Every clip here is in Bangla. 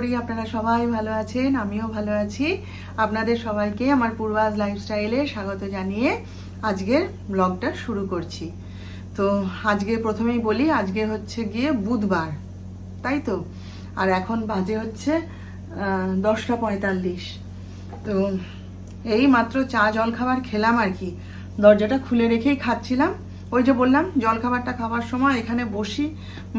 করি, আপনারা সবাই ভালো আছেন, আমিও ভালো আছি। আপনাদের সবাইকে আমার পূর্বাজ লাইফস্টাইলে স্বাগত জানিয়ে আজকের ব্লগটা শুরু করছি। তো আজকে প্রথমেই বলি, আজকে হচ্ছে গিয়ে বুধবার, তাই তো? আর এখন বাজে হচ্ছে দশটা পঁয়তাল্লিশ। তো এই মাত্র চা, জল খাবার খেলাম আর কি। দরজাটা খুলে রেখেই খাচ্ছিলাম। ওই যে বললাম জল খাবারটা খাওয়ার সময় এখানে বসি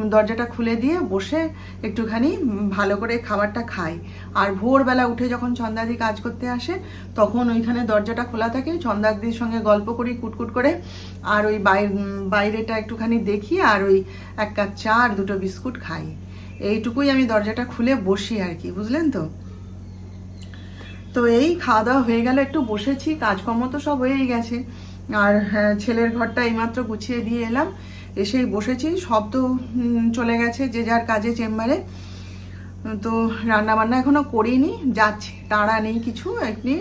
দরজাটা খুলে দিয়ে বসে একটুখানি ভালো করে খাবারটা খাই। আর ভোরবেলা উঠে যখন চন্দাদি কাজ করতে আসে, তখন ওইখানে দরজাটা খোলা থাকে চন্দাদির সঙ্গে গল্প করি, কুটকুট করে। আর ওই বাই- বাইরেটা একটুখানি দেখি আর ওই এক কাপ চা আর দুটো বিস্কুট খাই। এইটুকুই আমি দরজাটা খুলে বসি আর কি, বুঝলেন তো? তো এই খাওয়া দাওয়া হয়ে গেল, একটু বসেছি, কাজকর্ম তো সব হয়েই গেছে। আর হ্যাঁ, ছেলের ঘরটা এইমাত্র গুছিয়ে দিয়ে এলাম। এসেই বসেছি। সব তো চলে গেছে যে যার কাজে চেম্বারে। তো রান্না বান্না এখনও করিনি যাচ্ছি। তাড়া নেই কিছু একটি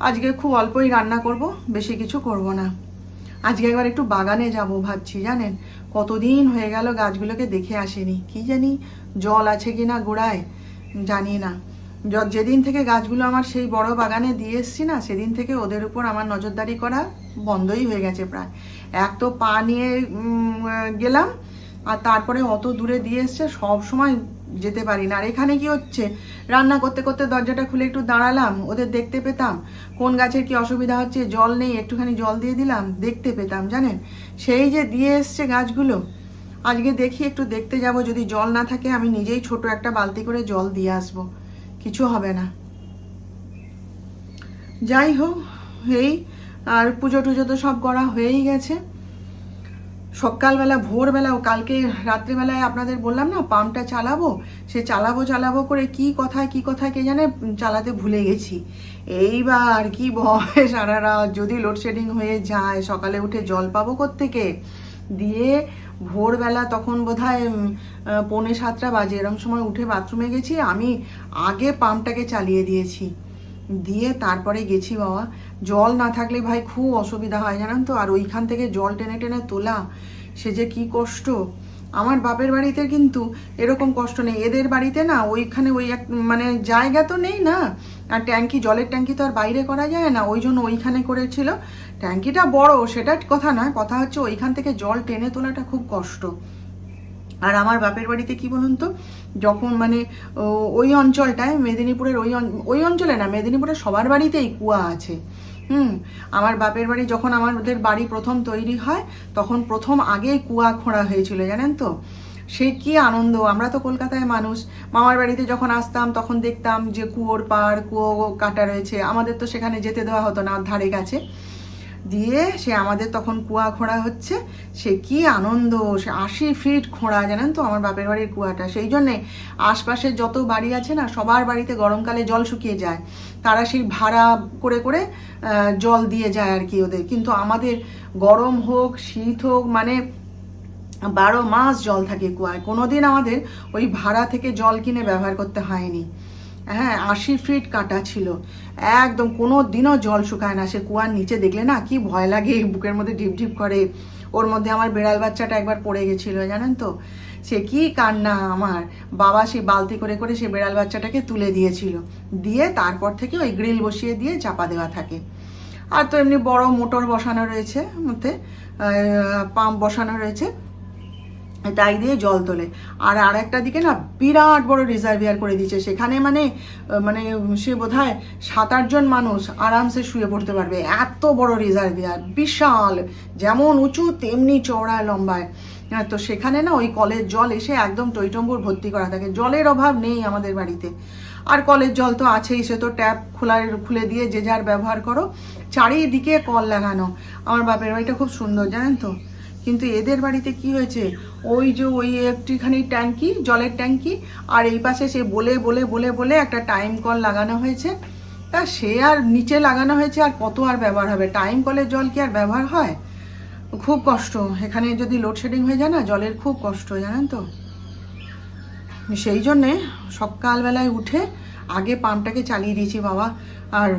আজকে খুব অল্পই রান্না করব বেশি কিছু করব না। আজকে একবার একটু বাগানে যাব ভাবছি জানেন? কতদিন হয়ে গেল গাছগুলোকে দেখে আসেনি। কি জানি জল আছে কি না গোড়ায় জানি না। যেদিন থেকে গাছগুলো আমার সেই বড় বাগানে দিয়ে এসছি না সেদিন থেকে ওদের উপর আমার নজরদারি করা বন্ধই হয়ে গেছে প্রায়। এক তো পা নিয়ে গেলাম, আর তারপরে অত দূরে দিয়ে এসছে, সব সময় যেতে পারি না। আর এখানে কি হচ্ছে? রান্না করতে করতে দরজাটা খুলে একটু দাঁড়ালাম, ওদের দেখতে পেতাম। কোন গাছের কি অসুবিধা হচ্ছে? জল নেই, একটুখানি জল দিয়ে দিলাম, দেখতে পেতাম, জানেন? সেই যে দিয়ে এসছে গাছগুলো, আজকে দেখি একটু দেখতে যাব। যদি জল না থাকে, আমি নিজেই ছোট একটা বালতি করে জল দিয়ে আসব। কিছু হবে না। যাই হোক, এই আর পুজো টুজো তো সব করা হয়েই গেছে। সকালবেলা ভোরবেলা কালকে রাত্রিবেলায় আপনাদের বললাম না পাম্পটা চালাবো? সে চালাবো চালাবো করে কি কথায় কি কথা কে জানে চালাতে ভুলে গেছি। এইবার কি ভয় সারা রাত যদি লোডশেডিং হয়ে যায় সকালে উঠে জল পাবো থেকে দিয়ে ভোরবেলা তখন বোধহয় উম, আহ, পৌনে সাতটা বাজে এরম সময় উঠে বাথরুমে গেছি। আমি আগে পাম্পটাকে চালিয়ে দিয়েছি। দিয়ে তারপরে গেছি বাবা। জল না থাকলে ভাই খুব অসুবিধা হয়, জানেন তো? আর ওইখান থেকে জল টেনে টেনে তোলা, সে যে কি কষ্ট। আমার বাপের বাড়িতে কিন্তু এরকম কষ্ট নেই। এদের বাড়িতে না ওইখানে ওই এক মানে জায়গা তো নেই না। আর ট্যাঙ্কি, জলের ট্যাঙ্কি তো আর বাইরে করা যায় না। ওই জন্য ওইখানে করেছিল। ট্যাঙ্কিটা বড়, সেটা কথা নয় কথা হচ্ছে ওইখান থেকে জল টেনে তোলাটা খুব কষ্ট। আর আমার বাপের বাড়িতে কি বলুন তো, যখন মানে ওই অঞ্চলটায়, মেদিনীপুরের ওই ওই অঞ্চলে না মেদিনীপুরের সবার বাড়িতেই কুয়া আছে। হুম, আমার বাপের বাড়ি যখন আমাদের বাড়ি প্রথম তৈরি হয়, তখন প্রথম আগেই কুয়া খোঁড়া হয়েছিল, জানেন তো? সে কি আনন্দ, আমরা তো কলকাতায় মানুষ। মামার বাড়িতে যখন আসতাম, তখন দেখতাম যে কুয়োর পাড়, কুয়ো কাটা রয়েছে। আমাদের তো সেখানে যেতে দেওয়া হতো না, ধারে কাছে। দিয়ে সে আমাদের তখন কুয়া খোঁড়া হচ্ছে, সে কি আনন্দ, সে আশি ফিট খোঁড়া, জানেন তো? আমার বাপের বাড়ির কুয়াটা। সেই জন্যে আশপাশের যত বাড়ি আছে না, সবার বাড়িতে গরমকালে জল শুকিয়ে যায়। তারা সেই ভাড়া করে করে জল দিয়ে যায় আর কি ওদের। কিন্তু আমাদের গরম হোক, শীত হোক মানে বারো মাস জল থাকে কুয়ায়। কোনোদিন আমাদের ওই ভাড়া থেকে জল কিনে ব্যবহার করতে হয়নি। হ্যাঁ আশি ফিট কাটা ছিল। একদম কোনো দিনও জল শুকায় না। সে কুয়ার নিচে দেখলে না কি ভয় লাগে বুকের মধ্যে ঢিপ ঢিপ করে। ওর মধ্যে আমার বিড়াল বাচ্চাটা একবার পড়ে গেছিল, জানেন তো? সে কি কান্না আমার। বাবা সে বালতি করে করে সে বিড়াল বাচ্চাটাকে তুলে দিয়েছিল। দিয়ে তারপর থেকে ওই গ্রিল বসিয়ে দিয়ে চাপা দেওয়া থাকে। আর তো এমনি বড় মোটর বসানো রয়েছে, মধ্যে পাম্প বসানো রয়েছে। তাই দিয়ে জল তোলে। আর আর একটা দিকে না বিরাট বড় রিজার্ভিয়ার করে দিচ্ছে সেখানে মানে মানে সে বোধ হয় সাত আটজন মানুষ আরামসে শুয়ে পড়তে পারবে। এত বড় রিজার্ভিয়ার বিশাল যেমন উঁচু তেমনি চওড়ায় লম্বায়। হ্যাঁ, তো সেখানে না ওই কলের জল এসে একদম টইটম্বুর ভর্তি করা থাকে। জলের অভাব নেই আমাদের বাড়িতে। আর কলের জল তো আছেই সে তো ট্যাপ খোলা খুলে দিয়ে যে যার ব্যবহার করো চারিদিকে কল লাগানো। আমার বাপের বাড়িটা খুব সুন্দর জানেন তো? কিন্তু এদের বাড়িতে কি হয়েছে? ওই যে ওই একটিখানি ট্যাঙ্কি, জলের ট্যাঙ্কি, আর এই পাশে সে বলে বলে বলে বলে একটা টাইম কল লাগানো হয়েছে। তা সে আর নিচে লাগানো হয়েছে আর কত আর ব্যবহার হবে? টাইম কলের জল কি আর ব্যবহার হয়? খুব কষ্ট। এখানে যদি লোডশেডিং হয়ে যায় না, জলের খুব কষ্ট, জানেন তো? সেই জন্যে সকালবেলায় উঠে আগে পাম্পটাকে চালিয়ে দিয়েছি বাবা। আর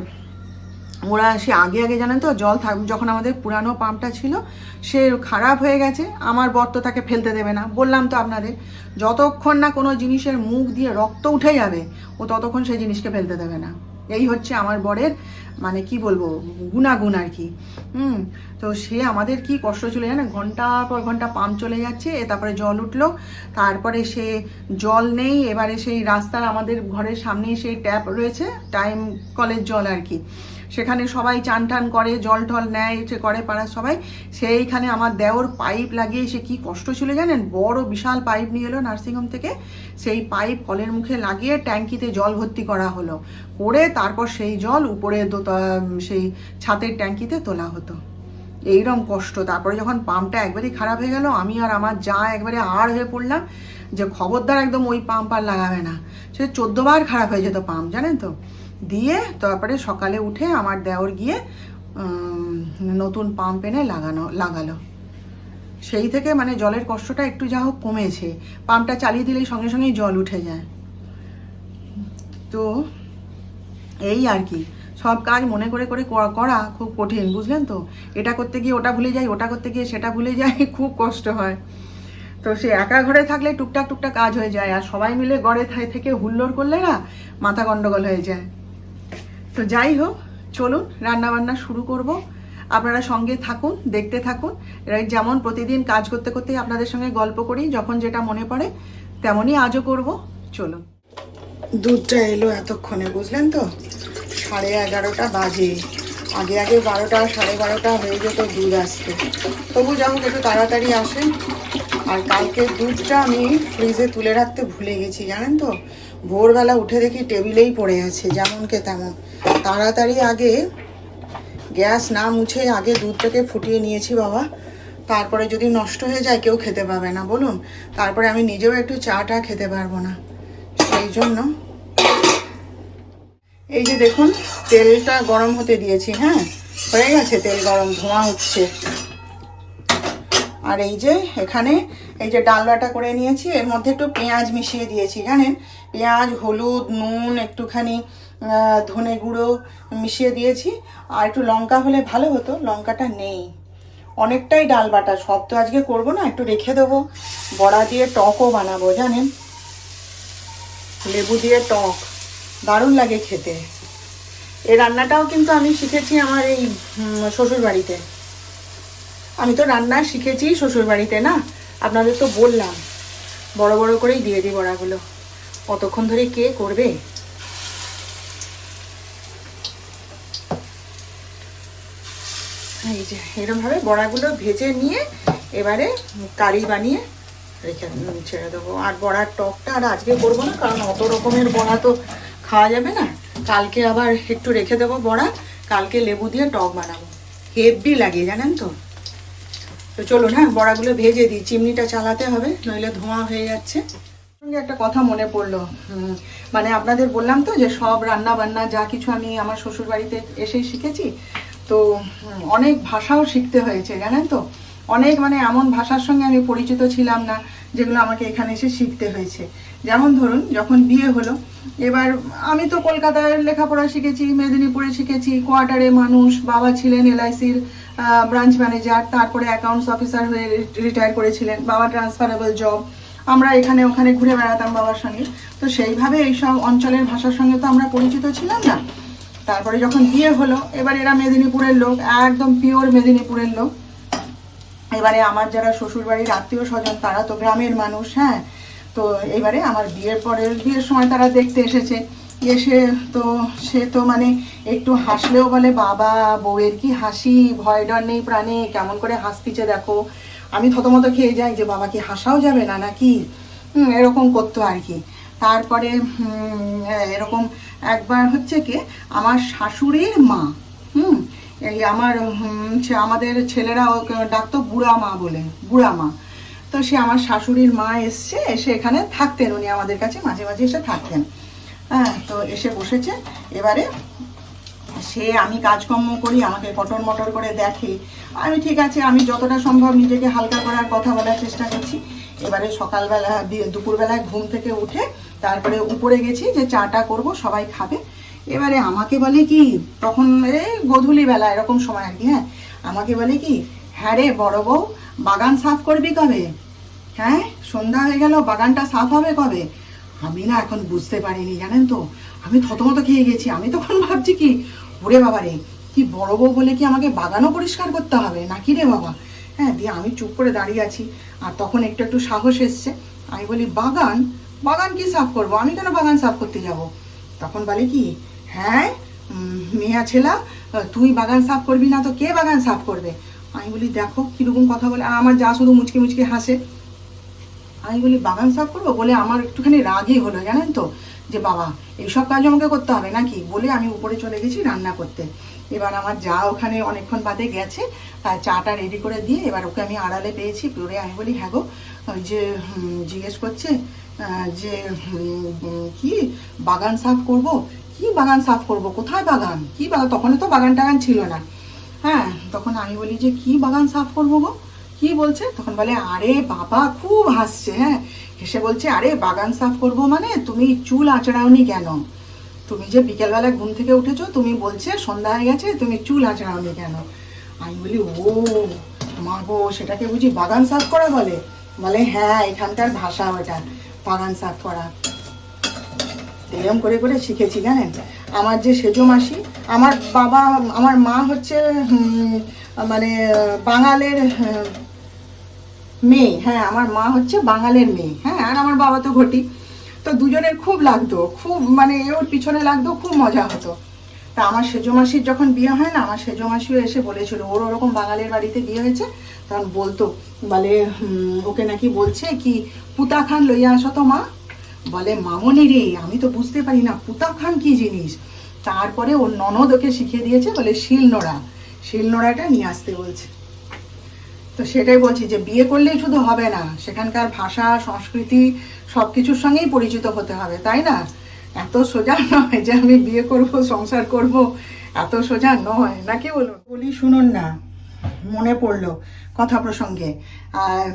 ওরা সে আগে আগে জানেন তো, জল থাক, যখন আমাদের পুরানো পাম্পটা ছিল, সে খারাপ হয়ে গেছে, আমার বর তো তাকে ফেলতে দেবে না। বললাম তো আপনাদের, যতক্ষণ না কোনো জিনিসের মুখ দিয়ে রক্ত উঠে যাবে, ও ততক্ষণ সেই জিনিসকে ফেলতে দেবে না। এই হচ্ছে আমার বরের মানে কি বলব, গুণাগুণ আর কি। হুম, তো সে আমাদের কি কষ্ট চলে জানে ঘণ্টার পর ঘণ্টা পাম্প চলে যাচ্ছে, তারপরে জল উঠল, তারপরে সে জল নেই, এবারে সেই রাস্তার আমাদের ঘরের সামনেই সেই ট্যাপ রয়েছে টাইম কলের জল আর কি। সেখানে সবাই চান টান করে, জল টল নেয়, সে করে পাড়ার সবাই। সেইখানে আমার দেওর পাইপ লাগিয়ে সে কি কষ্ট ছিল জানেন? বড় বিশাল পাইপ নিয়ে এলো নার্সিংহোম থেকে। সেই পাইপ কলের মুখে লাগিয়ে ট্যাঙ্কিতে জল ভর্তি করা হলো। করে তারপর সেই জল উপরে সেই ছাতের ট্যাঙ্কিতে তোলা হতো। এইরকম কষ্ট। তারপরে যখন পাম্পটা একবারই খারাপ হয়ে গেল, আমি আর আমার যা একবারে আর হয়ে পড়লাম, যে খবরদার একদম ওই পাম্প আর লাগাবে না। সে চোদ্দবার খারাপ হয়ে যেত পাম্প, জানেন তো? দিয়ে তারপরে সকালে উঠে আমার দেওর গিয়ে নতুন পাম্প এনে লাগানো, লাগালো। সেই থেকে মানে জলের কষ্টটা একটু যা হোক কমেছে। পাম্পটা চালিয়ে দিলেই সঙ্গে সঙ্গেই জল উঠে যায়। তো এই আর কি। সব কাজ মনে করে করে করা- খুব কঠিন, বুঝলেন তো? এটা করতে গিয়ে ওটা ভুলে যাই, ওটা করতে গিয়ে সেটা ভুলে যাই, খুব কষ্ট হয়। তো সে একা ঘরে থাকলে টুকটাক টুকটাক কাজ হয়ে যায়, আর সবাই মিলে গড়ে থেকে হুল্লোড় করলে না মাথা গন্ডগোল হয়ে যায়। তো যাই হোক, চলুন রান্না বান্না শুরু করব। আপনারা সঙ্গে থাকুন, দেখতে থাকুন। যেমন প্রতিদিন কাজ করতে করতে আপনাদের সঙ্গে গল্প করি, যখন যেটা মনে পড়ে, তেমনই আজও করব। চলুন। দুধটা এলো এতক্ষণে, বুঝলেন তো? সাড়ে এগারোটা বাজে। আগে আগে বারোটা, সাড়ে বারোটা হয়ে যেত দুধ আসতে। তবু যা হোক, একটু তাড়াতাড়ি আসে আর কালকে দুধটা আমি ফ্রিজে তুলে রাখতে ভুলে গেছি, জানেন তো? ভোরবেলা উঠে দেখি টেবিলেই পড়ে আছে যেমনকে তেমন। তাড়াতাড়ি আগে গ্যাস না মুছে আগে দুধটাকে ফুটিয়ে নিয়েছি বাবা। তারপরে যদি নষ্ট হয়ে যায়, কেউ খেতে পাবে না, বলুন। তারপরে আমি নিজেও একটু চাটা খেতে পারব না। সেই জন্য এই যে দেখুন, তেলটা গরম হতে দিয়েছি হ্যাঁ? হয়ে গেছে তেল গরম, ধোঁয়া উঠছে। আর এই যে এখানে এই যে ডালবাটা করে নিয়েছি, এর মধ্যে একটু পেঁয়াজ মিশিয়ে দিয়েছি, জানেন? পেঁয়াজ, হলুদ, নুন, একটুখানি ধনে গুঁড়ো মিশিয়ে দিয়েছি। আর একটু লঙ্কা হলে ভালো হতো, লঙ্কাটা নেই। অনেকটাই ডাল বাটা সব তো আজকে করব না, একটু রেখে দেবো। বড়া দিয়ে টকও বানাবো, জানেন? লেবু দিয়ে টক। দারুণ লাগে খেতে। এই রান্নাটাও কিন্তু আমি শিখেছি আমার এই শ্বশুর বাড়িতে আমি তো রান্না শিখেছি শ্বশুর বাড়িতে না, আপনাদের তো বললাম। বড় বড় করেই দিয়ে দিই বড়াগুলো। অতক্ষণ ধরে কে করবে? এই যে, এরমভাবে বড়াগুলো ভেজে নিয়ে এবারে কারি বানিয়ে রেখে ছেড়ে দেবো। আর বড়ার টকটা আর আজকে করব না, কারণ অত রকমের বড়া তো খাওয়া যাবে না? কালকে আবার একটু রেখে দেবো বড়া, কালকে লেবু দিয়ে টক বানাবো। হেভি লাগে, জানেন তো? তো চলুন হ্যাঁ বড়াগুলো ভেজে দিই। চিমনিটা চালাতে হবে, নইলে ধোঁয়া হয়ে যাচ্ছে। একটা কথা মনে পড়ল। মানে আপনাদের বললাম তো যে সব রান্না বান্না যা কিছু আমি আমার শ্বশুর বাড়িতে এসেই শিখেছি, তো অনেক ভাষাও শিখতে হয়েছে, জানেন তো? অনেক মানে এমন ভাষার সঙ্গে আমি পরিচিত ছিলাম না। যেগুলো আমাকে এখানে এসে শিখতে হয়েছে। যেমন ধরুন, যখন বিয়ে হলো, এবার আমি তো কলকাতায় লেখাপড়া শিখেছি, মেদিনীপুরে শিখেছি, কোয়ার্টারে মানুষ, বাবা ছিলেন এলআইসির ব্রাঞ্চ ম্যানেজার, তারপরে অ্যাকাউন্টস অফিসার হয়ে রিটায়ার করেছিলেন, বাবা ট্রান্সফারেবল জব। আমরা এখানে ওখানে ঘুরে বেড়াতাম বাবার সঙ্গে। তো সেইভাবে এইসব অঞ্চলের ভাষার সঙ্গে তো আমরা পরিচিত ছিলাম না। তারপরে যখন বিয়ে হলো, এবার এরা মেদিনীপুরের লোক, একদম পিওর মেদিনীপুরের লোক। এবারে আমার যারা শ্বশুর বাড়ির আত্মীয় স্বজন তারা তো গ্রামের মানুষ হ্যাঁ? তো এবারে আমার বিয়ের পরের বিয়ের সময় তারা দেখতে এসেছে। এসে তো, সে তো মানে একটু হাসলেও বলে, বাবা, বউয়ের কি হাসি? ভয় ডর নেই প্রাণে, কেমন করে হাসতিছে দেখো। আমি থতমত খেয়ে যাই যে, বাবা কি হাসাও যাবে না নাকি? এরকম করতো আর কি। তারপরে এরকম একবার হচ্ছে কি, আমার শাশুড়ির মা এই আমার আমাদের ছেলেরা ডাকতো বুড়া মা বলে বুড়া মা তো সে আমার শাশুড়ির মা এসছে, এসে এখানে থাকতেন, উনি আমাদের কাছে মাঝে মাঝে এসে থাকতেন। হ্যাঁ তো এসে বসেছে। এবারে সে আমি কাজকর্ম করি, আমাকে কটর মটর করে দেখে। আমি ঠিক আছে, আমি যতটা সম্ভব নিজেকে হালকা করার কথা বলার চেষ্টা করছি। এবারে সকালবেলা দুপুরবেলায় ঘুম থেকে উঠে তারপরে উপরে গেছি যে চাটা করব, সবাই খাবে। এবারে আমাকে বলে কি, তখন গধূলি বেলা, এরকম সময় আর কি হ্যাঁ? আমাকে বলে কি হ্যাঁ রে, বড় বউ, বাগান সাফ করবি কবে? হ্যাঁ? সন্ধ্যা হয়ে গেল, বাগানটা সাফ হবে কবে? আমি না এখন বুঝতে পারিনি, জানেন তো? আমি থতমত খেয়ে গেছি। আমি তখন ভাবছি কি, ওরে বাবা রে, কি বড় বউ বলে কি আমাকে বাগানও পরিষ্কার করতে হবে? নাকি রে বাবা? হ্যাঁ দিয়ে আমি চুপ করে দাঁড়িয়ে আছি। আর তখন একটু একটু সাহস এসছে। আমি বলি, বাগান? বাগান কি সাফ করব? আমি কেন বাগান সাফ করতে যাব? তখন বলে কি হ্যাঁ? মেয়া ছেলা তুই বাগান সাফ করবি না তো কে বাগান সাফ করবে? আমি বলি, দেখো কীরকম কথা বলে আমার যা শুধু মুচকি মুচকি হাসে। আমি বলি, বাগান সাফ করব বলে আমার একটুখানি রাগই হলো, জানেন তো? যে বাবা, এইসব কাজ আমাকে করতে হবে নাকি? বলে আমি উপরে চলে গেছি রান্না করতে। এবার আমার যা ওখানে অনেকক্ষণ বাদে গেছে, তার চাটা রেডি করে দিয়ে এবার ওকে আমি আড়ালে পেয়েছি। পরে আমি বলি হ্যাঁ গো, ওই যে জিজ্ঞেস করছে যে কি বাগান সাফ করব? কি বাগান সাফ করব? কোথায় বাগান? কি বাগান? তখন তো বাগান টাগান ছিল না। হ্যাঁ তখন আমি বলি যে, কি বাগান সাফ করব গো? কি বলছে? তখন বলে, আরে বাবা, খুব হাসছে হ্যাঁ? হেসে বলছে, আরে বাগান সাফ করব মানে? তুমি চুল আঁচড়াওনি কেন? তুমি যে বিকেলবেলা ঘুম থেকে উঠেছো, তুমি বলছে, সন্ধ্যা হয়ে গেছে, তুমি চুল আঁচড়াওনি কেন? আমি বলি, ও মা গো সেটাকে বুঝি বাগান সাফ করা বলে? বলে হ্যাঁ এখানকার ভাষা ওটা, বাগান সাফ করা। এরকম করে করে শিখেছি জানেন? আমার যে সেজো মাসি, আমার বাবা, আমার মা হচ্ছে মানে বাঙালের, মেয়ে। হ্যাঁ আমার মা হচ্ছে বাঙালের মেয়ে। হ্যাঁ আর আমার বাবা তো ঘটি। তো দুজনের খুব লাগতো, খুব মানে ওর পিছনে লাগতো, খুব মজা হতো। তা আমার সেজো মাসির যখন বিয়ে হয় না, আমার সেজো মাসিও এসে বলেছিল, ওর ওরকম বাঙালির বাড়িতে বিয়ে হয়েছে? তখন বলতো, বলে ওকে নাকি বলছে কি, পুতা খান লইয়া আসো তো মা। বলে, মামনি রে, আমি তো বুঝতে পারি না পুতা খান কি জিনিস? তারপরে ওর ননদ ওকে শিখিয়ে দিয়েছে, বলে, শিলনোড়া, শিলনোড়াটা নিয়ে আসতে বলছে। তো সেটাই বলছি যে, বিয়ে করলেই শুধু হবে না, সেখানকার ভাষা, সংস্কৃতি সব কিছুর সঙ্গেই পরিচিত হতে হবে, তাই না? এত সোজা নয় যে, আমি বিয়ে করব, সংসার করব, এত সোজা নয়, নাকি বলুন? বলি, শুনুন না, মনে পড়ল কথা প্রসঙ্গে। আর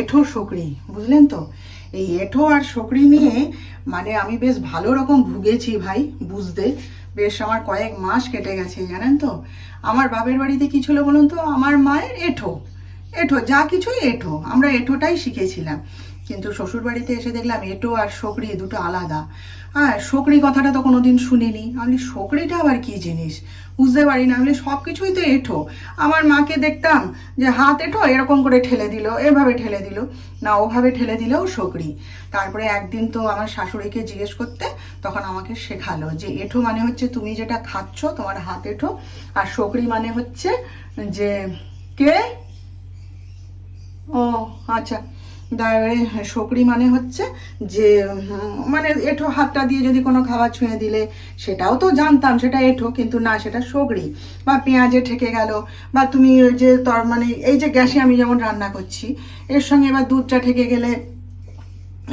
এঁঠো শকরি বুঝলেন তো? এই এঁঠো আর শকরি নিয়ে মানে আমি বেশ ভালো রকম ভুগেছি ভাই, বুঝতে। বেশ আমার কয়েক মাস কেটে গেছে, জানেন তো? আমার বাপের বাড়িতে কি ছিল বলুন তো? আমার মায়ের এঁঠো। এঁঠো, যা কিছুই এঁঠো, আমরা এঁঠোটাই শিখেছিলাম। কিন্তু শ্বশুর বাড়িতে এসে দেখলাম এঁটো আর শকরি দুটো আলাদা। হ্যাঁ শকরি কথাটা তো কোনোদিন শুনিনি। আমি শকরিটা আবার কি জিনিস? বুঝতে পারি না। আমি সব কিছুই তো এঁঠো। আমার মাকে দেখতাম যে হাত এঁঠো, এরকম করে ঠেলে দিল, এভাবে ঠেলে দিল। না, ওভাবে ঠেলে দিলেও শকরি তারপরে একদিন তো আমার শাশুড়িকে জিজ্ঞেস করতে, তখন আমাকে শেখালো যে এঁঠো মানে হচ্ছে তুমি যেটা খাচ্ছ, তোমার হাত এঁঠো। আর শকরি মানে হচ্ছে যে কে? ও আচ্ছা। তারপরে শকরি মানে হচ্ছে যে মানে এঁঠো হাতটা দিয়ে যদি কোনো খাবার ছুঁয়ে দিলে, সেটাও তো জানতাম, সেটা এঁঠো, কিন্তু না, সেটা সগড়ি বা পেঁয়াজে ঠেকে গেল, বা তুমি ওই যে তর মানে এই যে গ্যাসে আমি যেমন রান্না করছি, এর সঙ্গে এবার দুধটা ঠেকে গেলে,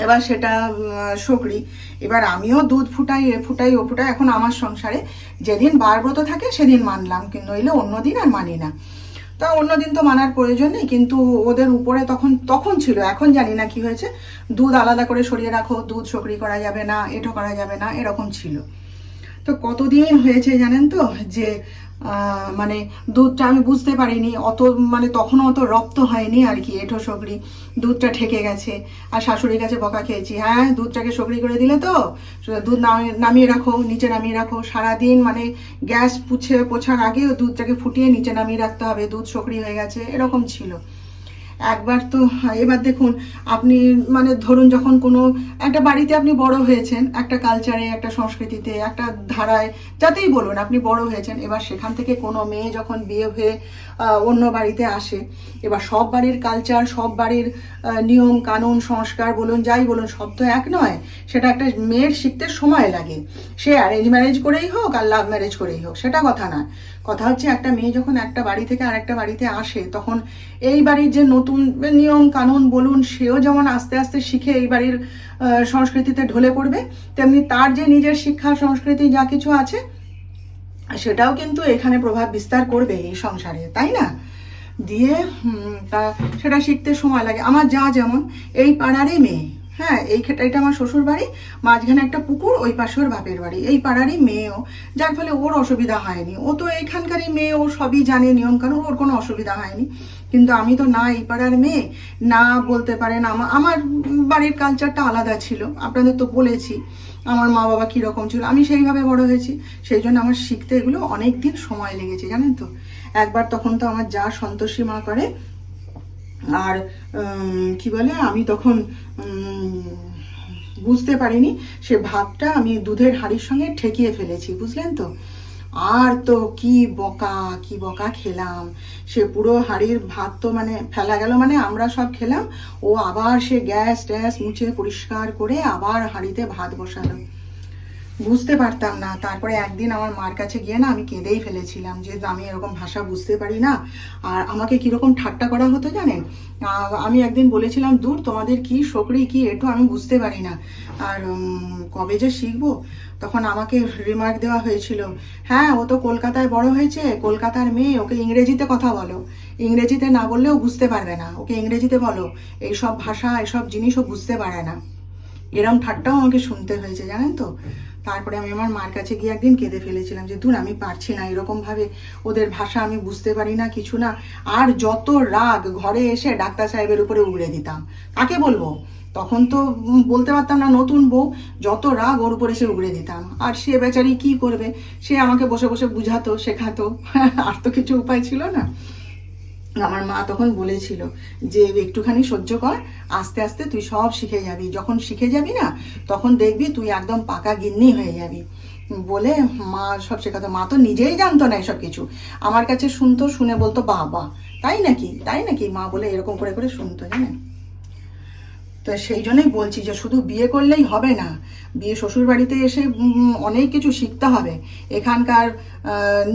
এবার সেটা সগড়ি এবার আমিও দুধ ফুটাই, এ ফুটাই, ও ফুটাই, এখন আমার সংসারে যেদিন বারব্রত থাকে, সেদিন মানলাম, কিন্তু নইলে অন্য দিন আর মানি না। তা অন্যদিন তো মানার প্রয়োজন নেই, কিন্তু ওদের উপরে তখন তখন ছিল, এখন জানি না কি হয়েছে। দুধ আলাদা করে সরিয়ে রাখো, দুধ সক্রি করা যাবে না এটো করা যাবে না, এরকম ছিল। তো কতদিন হয়েছে জানেন তো, যে মানে দুধটা আমি বুঝতে পারিনি, অত মানে তখনও অত রপ্ত হয়নি আর কি, এঠো সগড়ি, দুধটা ঠেকে গেছে। আর শাশুড়ির কাছে বকা খেয়েছি হ্যাঁ দুধটাকে সগড়ি করে দিলে তো? দুধ নামিয়ে রাখো, নিচে নামিয়ে রাখো। সারাদিন মানে গ্যাস পুছে, পোছার আগেও দুধটাকে ফুটিয়ে নিচে নামিয়ে রাখতে হবে, দুধ সগড়ি হয়ে গেছে। এরকম ছিল। একবার তো, এবার দেখুন, আপনি মানে ধরুন যখন কোনো, একটা বাড়িতে আপনি বড় হয়েছেন, একটা কালচারে একটা সংস্কৃতিতে, একটা ধারায়, যাতেই বলুন আপনি বড় হয়েছেন, এবার সেখান থেকে কোনো মেয়ে যখন বিয়ে হয়ে অন্য বাড়িতে আসে। এবার সব বাড়ির কালচার সব বাড়ির নিয়ম, কানুন, সংস্কার বলুন, যাই বলুন, সব তো এক নয়। সেটা একটা মেয়ের শিখতে সময় লাগে। সে অ্যারেঞ্জ ম্যারেজ করেই হোক আর লাভ ম্যারেজ করেই হোক, সেটা কথা না কথা হচ্ছে একটা মেয়ে যখন একটা বাড়ি থেকে আরেকটা বাড়িতে আসে, তখন এই বাড়ির যে নতুন নিয়ম, কানুন বলুন, সেও যেমন আস্তে আস্তে শিখে এই বাড়ির সংস্কৃতিতে ঢলে পড়বে, তেমনি তার যে নিজের শিক্ষা, সংস্কৃতি যা কিছু আছে সেটাও কিন্তু এখানে প্রভাব বিস্তার করবে এই সংসারে, তাই না? দিয়ে তা সেটা শিখতে সময় লাগে। আমার যা যেমন, এই পাড়ারই মেয়ে হ্যাঁ এই ক্ষেত্রে এটা আমার শ্বশুর বাড়ি, মাঝখানে একটা পুকুর, ওই পাশে ওর বাপের বাড়ি। এই পাড়ারই মেয়েও, যার ফলে ওর অসুবিধা হয়নি। ও তো এইখানকারই মেয়ে, ও সবই জানে নিয়ম কানুন, ওর কোনো অসুবিধা হয়নি। কিন্তু আমি তো না এই পাড়ার মেয়ে, না বলতে পারেন আমার আমার বাড়ির কালচারটা আলাদা ছিল, আপনাদের তো বলেছি। আমার মা বাবা কীরকম ছিল, আমি সেইভাবে বড় হয়েছি, সেই জন্য আমার শিখতে এগুলো অনেক দিন সময় লেগেছে, জানেন তো? একবার তখন তো আমার যা সন্তোষী মা করে, আর কি বলে, আমি তখন বুঝতে পারিনি, সে ভাবটা আমি দুধের হাঁড়ির সঙ্গে ঠেকিয়ে ফেলেছি, বুঝলেন তো? আর তো কি বকা কি বকা খেলাম। সে পুরো হাড়ির ভাত তো মানে ফেলা গেল মানে আমরা সব খেলাম। ও আবার সে গ্যাস ট্যাস মুছে পরিষ্কার করে আবার হাঁড়িতে ভাত বসালো। বুঝতে পারতাম না। তারপরে একদিন আমার মার কাছে গিয়ে না আমি কেঁদেই ফেলেছিলাম যে, আমি এরকম ভাষা বুঝতে পারি না। আর আমাকে কীরকম ঠাট্টা করা হতো জানেন? আমি একদিন বলেছিলাম, দূর, তোমাদের কি সকরি কি এটু, আমি বুঝতে পারি না। আর কবে যে শিখব? তখন আমাকে রিমার্ক দেওয়া হয়েছিল হ্যাঁ ও তো কলকাতায় বড় হয়েছে, কলকাতার মেয়ে, ওকে ইংরেজিতে কথা বলো। ইংরেজিতে না বললেও বুঝতে পারবে না। ওকে ইংরেজিতে বলো এইসব ভাষা এসব জিনিসও বুঝতে পারে না। এরম ঠাট্টাও আমাকে শুনতে হয়েছে, জানেন তো? তারপরে আমি আমার মার কাছে গিয়ে একদিন কেঁদে ফেলেছিলাম যে দূর আমি পারছি না। এরকম ভাবে ওদের ভাষা আমি বুঝতে পারি না, কিছু না। আর যত রাগ ঘরে এসে ডাক্তার সাহেবের উপরে উগড়ে দিতাম। কাকে বলব? তখন তো বলতে পারতাম না, নতুন বউ, যত রাগ ওর উপরে সে উগড়ে দিতাম। আর সে বেচারি কি করবে? সে আমাকে বসে বসে বুঝাতো, শেখাতো। আর তো কিছু উপায় ছিল না। আমার মা তখন বলেছিল যে, একটুখানি সহ্য কর, আস্তে আস্তে তুই সব শিখে যাবি। যখন শিখে যাবি না, তখন দেখবি তুই একদম পাকা গিন্নি হয়ে যাবি। বলে মা সব শেখাতো। মা তো নিজেই জানতো না এসব কিছু। আমার কাছে শুনতো, শুনে বলতো, বাবা, তাই নাকি? তাই নাকি? মা বলে, এরকম করে করে শুনতো, জানেন? তো সেই জন্যই বলছি যে শুধু বিয়ে করলেই হবে না, বিয়ে শ্বশুর বাড়িতে এসে অনেক কিছু শিখতে হবে। এখানকার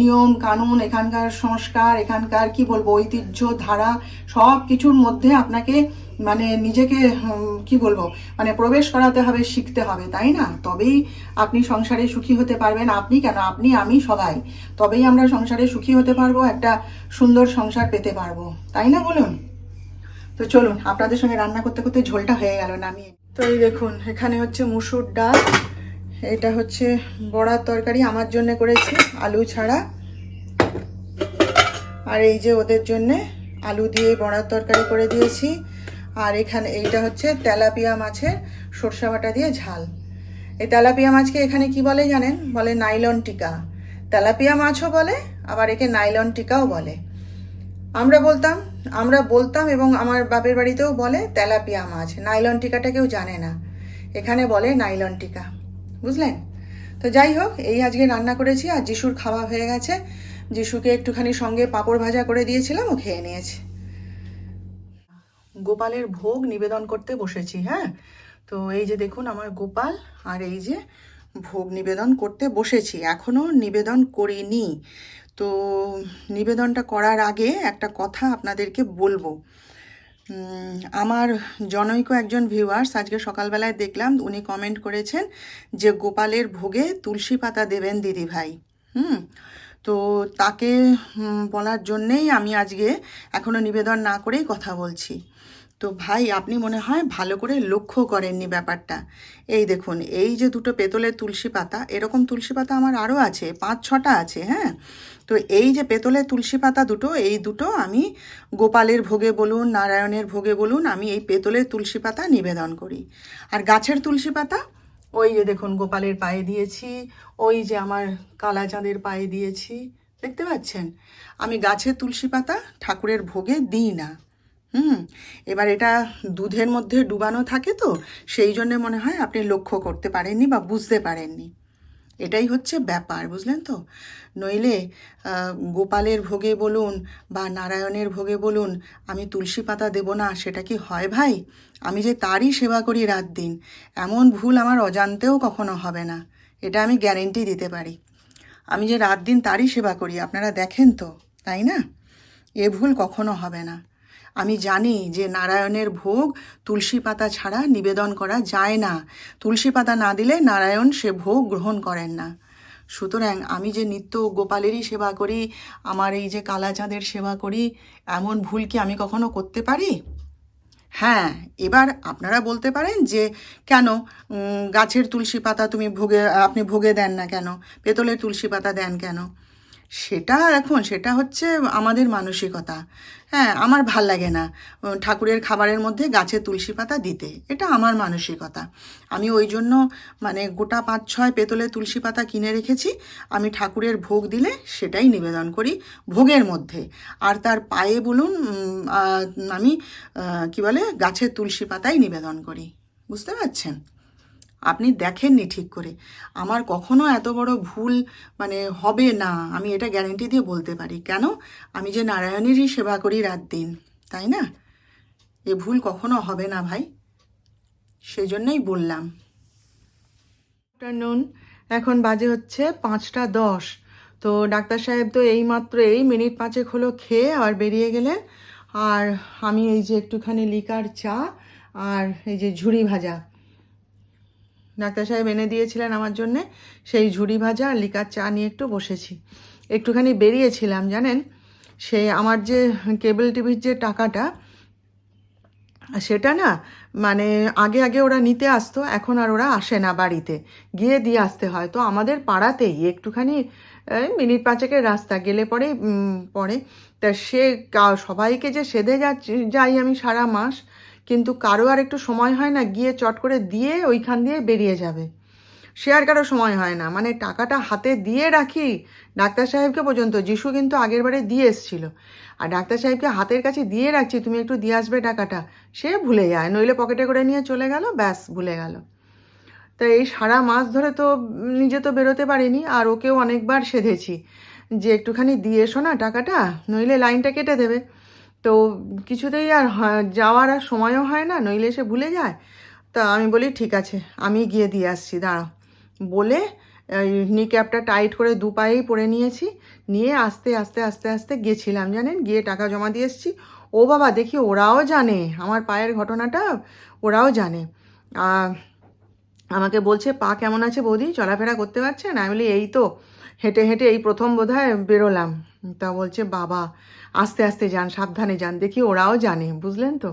নিয়ম কানুন, এখানকার সংস্কার, এখানকার কি বলব, ঐতিহ্য, ধারা সব কিছুর মধ্যে আপনাকে মানে নিজেকে কি বলব মানে প্রবেশ করাতে হবে, শিখতে হবে, তাই না? তবেই আপনি সংসারে সুখী হতে পারবেন। আপনি কেন? আপনি, আমি সবাই। তবেই আমরা সংসারে সুখী হতে পারব, একটা সুন্দর সংসার পেতে পারব, তাই না বলুন? তো চলুন আপনাদের সঙ্গে রান্না করতে করতে ঝোলটা হয়ে গেল, নামিয়ে তো এই দেখুন, এখানে হচ্ছে মুসুর ডাল, এটা হচ্ছে বড়ার তরকারি, আমার জন্য করেছি আলু ছাড়া। আর এই যে ওদের জন্যে আলু দিয়ে বড়ার তরকারি করে দিয়েছি। আর এখানে এইটা হচ্ছে তেলাপিয়া মাছের সরষা বাটা দিয়ে ঝাল। এই তেলাপিয়া মাছকে এখানে কি বলে জানেন? বলে নাইলন টিকা। তেলাপিয়া মাছও বলে, আবার একে নাইলন টিকাও বলে। আমরা বলতাম আমরা বলতাম এবং আমার বাপের বাড়িতেও বলে, তেলাপিয়া মাছ, নাইলন টিকাটা কেউ জানে না। এখানে বলে নাইলন টিকা। বুঝলেন? তো যাই হোক, এই আজকে রান্না করেছি, আর যিশুর খাওয়া হয়ে গেছে। যিশুকে একটুখানি সঙ্গে পাঁপড় ভাজা করে দিয়েছিলাম, ও খেয়ে নিয়েছে। গোপালের ভোগ নিবেদন করতে বসেছি হ্যাঁ? তো এই যে দেখুন আমার গোপাল, আর এই যে ভোগ নিবেদন করতে বসেছি। এখনও নিবেদন করিনি। তো নিবেদনটা করার আগে একটা কথা আপনাদেরকে বলব। আমার জনৈক একজন ভিউয়ার্স আজকে সকালবেলায় দেখলাম, উনি কমেন্ট করেছেন যে গোপালের ভোগে তুলসী পাতা দেবেন দিদি ভাই। হুম, তো তাকে বলার জন্যেই আমি আজকে এখনও নিবেদন না করেই কথা বলছি। তো ভাই, আপনি মনে হয় ভালো করে লক্ষ্য করেননি ব্যাপারটা। এই দেখুন, এই যে দুটো পেতলের তুলসী পাতা, এরকম তুলসী পাতা আমার আরও আছে, পাঁচ, ছটা আছে হ্যাঁ? তো এই যে পেতলের তুলসী পাতা দুটো, এই দুটো আমি গোপালের ভোগে বলুন, নারায়ণের ভোগে বলুন, আমি এই পেতলের তুলসী পাতা নিবেদন করি। আর গাছের তুলসী পাতা, ওই যে দেখুন গোপালের পায়ে দিয়েছি, ওই যে আমার কালাচাঁদের পায়ে দিয়েছি, দেখতে পাচ্ছেন? আমি গাছের তুলসী পাতা ঠাকুরের ভোগে দিই না। হুম, এবার এটা দুধের মধ্যে ডুবানো থাকে তো, সেই জন্যে মনে হয় আপনি লক্ষ্য করতে পারেননি বা বুঝতে পারেননি। এটাই হচ্ছে ব্যাপার, বুঝলেন তো? নইলে গোপালের ভোগে বলুন বা নারায়ণের ভোগে বলুন, আমি তুলসী পাতা দেব না, সেটা কি হয় ভাই? আমি যে তারই সেবা করি রাত দিন, এমন ভুল আমার অজান্তেও কখনো হবে না, এটা আমি গ্যারেন্টি দিতে পারি। আমি যে রাত দিন তারই সেবা করি, আপনারা দেখেন তো, তাই না? এ ভুল কখনো হবে না। আমি জানি যে নারায়ণের ভোগ তুলসী পাতা ছাড়া নিবেদন করা যায় না। তুলসী পাতা না দিলে নারায়ণ সে ভোগ গ্রহণ করেন না। সুতরাং আমি যে নিত্য গোপালেরই সেবা করি, আমার এই যে কালাচাঁদের সেবা করি, এমন ভুল কি আমি কখনো করতে পারি? হ্যাঁ এবার আপনারা বলতে পারেন যে কেন গাছের তুলসী পাতা তুমি ভোগে, আপনি ভোগে দেন না কেন? পেতলের তুলসী পাতা দেন কেন? সেটা এখন, সেটা হচ্ছে আমাদের মানসিকতা। হ্যাঁ আমার ভালো লাগে না ঠাকুরের খাবারের মধ্যে গাছের তুলসী পাতা দিতে। এটা আমার মানসিকতা। আমি ওই জন্য মানে গোটা পাঁচ, ছয় পেতলে তুলসী পাতা কিনে রেখেছি। আমি ঠাকুরের ভোগ দিলে সেটাই নিবেদন করি ভোগের মধ্যে। আর তার পায়ে বলুন আমি কি বলে গাছের তুলসী পাতাই নিবেদন করি। বুঝতে পারছেন? আপনি দেখেননি ঠিক করে। আমার কখনো এত বড় ভুল মানে হবে না, আমি এটা গ্যারেন্টি দিয়ে বলতে পারি। কেন? আমি যে নারায়ণেরই সেবা করি রাত দিন, তাই না? এ ভুল কখনো হবে না ভাই। সেই জন্যই বললাম। আফটারনুন এখন বাজে হচ্ছে পাঁচটা দশ। তো ডাক্তার সাহেব তো এই মাত্র এই মিনিট পাঁচেক হলো খেয়ে আর বেরিয়ে গেলেন। আর আমি এই যে একটুখানি লিকার চা আর এই যে ঝুড়ি ভাজা ডাক্তার সাহেব এনে দিয়েছিলেন আমার জন্যে সেই ঝুড়ি ভাজা আর লিকার চা নিয়ে একটু বসেছি। একটুখানি বেরিয়েছিলাম, জানেন? সে আমার যে কেবল টিভির যে টাকাটা, সেটা না মানে আগে আগে ওরা নিতে আসতো, এখন আর ওরা আসে না বাড়িতে। গিয়ে দিয়ে আসতে হয়। তো আমাদের পাড়াতেই একটুখানি মিনিট পাঁচেকের রাস্তা, গেলে পরে পরে। তা সে সবাইকে যে সেধে যাচ্ছি, যাই আমি সারা মাস কিন্তু কারও আর একটু সময় হয় না, গিয়ে চট করে দিয়ে ওইখান দিয়ে বেরিয়ে যাবে। সে আর কারও সময় হয় না। মানে টাকাটা হাতে দিয়ে রাখি ডাক্তার সাহেবকে পর্যন্ত, যিশু কিন্তু আগের বারে দিয়ে এসছিল। আর ডাক্তার সাহেবকে হাতের কাছে দিয়ে রাখছি, তুমি একটু দিয়ে আসবে টাকাটা। সে ভুলে যায়, নইলে পকেটে করে নিয়ে চলে গেল, ব্যাস, ভুলে গেল। তা এই সারা মাস ধরে তো নিজে তো বেরোতে পারিনি, আর ওকেও অনেকবার সেধেছি যে একটুখানি দিয়ে এসো না টাকাটা, নইলে লাইনটা কেটে দেবে। তো কিছুতেই আর যাওয়ার আর সময়ও হয় না, নইলে সে ভুলে যায়। তা আমি বলি, ঠিক আছে, আমি গিয়ে দিয়ে আসছি, দাঁড়াও। বলে নি ক্যাপটা টাইট করে দু পায়েই পরে নিয়েছি। নিয়ে আস্তে আস্তে আস্তে আস্তে গেছিলাম, জানেন? গিয়ে টাকা জমা দিয়ে এসছি। ও বাবা, দেখি ওরাও জানে, আমার পায়ের ঘটনাটা ওরাও জানে। আমাকে বলছে, পা কেমন আছে বৌদি? চলাফেরা করতে পারছেন? আমি বলি, এই তো, হেঁটে হেঁটে এই প্রথম বোধহয় বেরোলাম। তা বলছে, বাবা আস্তে আস্তে যান, সাবধানে যান। দেখি ওরাও জানে, বুঝলেন তো?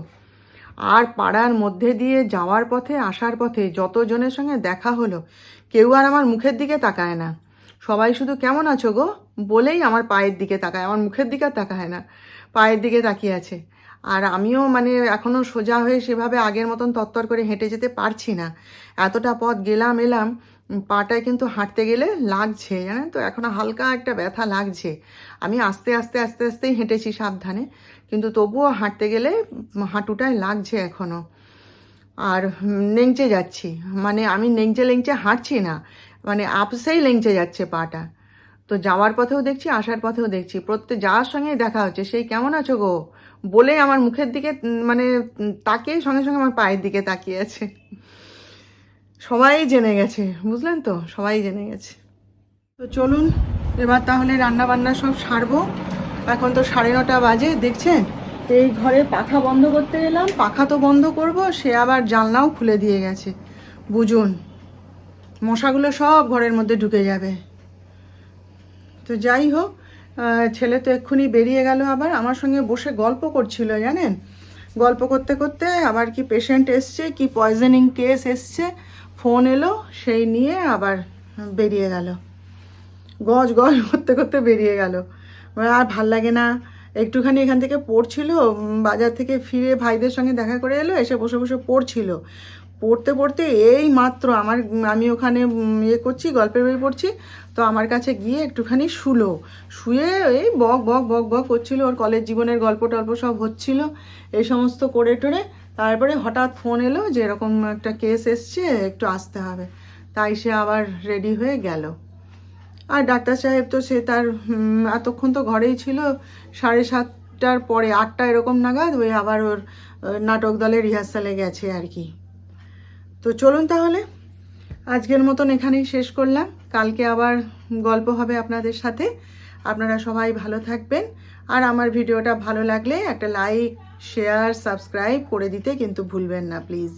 আর পাড়ার মধ্যে দিয়ে যাওয়ার পথে, আসার পথে যতজনের সঙ্গে দেখা হলো, কেউ আর আমার মুখের দিকে তাকায় না। সবাই শুধু, কেমন আছো গো? বলেই আমার পায়ের দিকে তাকায়। আমার মুখের দিকে তাকায় না, পায়ের দিকে তাকিয়ে আছে। আর আমিও মানে এখনও সোজা হয়ে সেভাবে আগের মতন তত্তর করে হেঁটে যেতে পারছি না। এতটা পথ গেলাম, এলাম পাটায় কিন্তু হাঁটতে গেলে লাগছে, জানেন তো? এখনও হালকা একটা ব্যথা লাগছে। আমি আস্তে আস্তে আস্তে, আস্তেই হেঁটেছি সাবধানে, কিন্তু তবুও হাঁটতে গেলে হাঁটুটায় লাগছে এখনও। আর লেংচে যাচ্ছি। মানে আমি লেংচে লেংচে হাঁটছি না। মানে আপসেই লেংচে যাচ্ছে পাটা। তো যাওয়ার পথেও দেখছি, আসার পথেও দেখছি। প্রত্যেক যাওয়ার সঙ্গেই দেখা হচ্ছে, সেই কেমন আছো গো? বলে আমার মুখের দিকে মানে তাকিয়ে সঙ্গে সঙ্গে আমার পায়ের দিকে তাকিয়ে আছে। সবাই জেনে গেছে, বুঝলেন তো? সবাই জেনে গেছে। তো চলুন, এবার তাহলে রান্না বান্না সব সারবো। এখন তো সাড়ে নটা বাজে, দেখছেন? এই ঘরে পাখা বন্ধ করতে এলাম, পাখা তো বন্ধ করব, সে আবার জানলাও খুলে দিয়ে গেছে। বুঝুন, মশাগুলো সব ঘরের মধ্যে ঢুকে যাবে। তো যাই হোক ছেলে তো এক্ষুনি বেরিয়ে গেল আবার, আমার সঙ্গে বসে গল্প করছিল, জানেন? গল্প করতে করতে আবার কি পেশেন্ট এসছে, কি পয়জনিং কেস এসছে ফোন এলো, সেই নিয়ে আবার বেরিয়ে গেল। গজ গজ করতে করতে বেরিয়ে গেল। আর ভালো লাগে না। একটুখানি এখান থেকে পড়ছিল বাজার থেকে ফিরে ভাইদের সঙ্গে দেখা করে এলো, এসে বসে বসে পড়ছিল। পড়তে পড়তে এই মাত্র আমার, আমি ওখানে ইয়ে করছি, গল্পের বই পড়ছি, তো আমার কাছে গিয়ে একটুখানি শুলো। শুয়ে এই বক বক বক বক করছিল, ওর কলেজ জীবনের গল্প টল্প সব হচ্ছিল, এই সমস্ত করে টরে। তারপরে হঠাৎ ফোন এলো যে এরকম একটা কেস এসছে, একটু আসতে হবে। তাই সে আবার রেডি হয়ে গেল। আর ডাক্তার সাহেব তো সে তার এতক্ষণ তো ঘরেই ছিল, সাড়ে সাতটার পরে, আটটা এরকম নাগাদ ওই আবার ওর নাটক দলের রিহার্সালে গেছে আর কি। তো চলুন তাহলে, আজকের মতন এখানেই শেষ করলাম। কালকে আবার গল্প হবে আপনাদের সাথে। আপনারা সবাই ভালো থাকবেন। আর আমার ভিডিওটা ভালো লাগলে একটা লাইক শেয়ার সাবস্ক্রাইব করে দিতে কিন্তু ভুলবেন না প্লিজ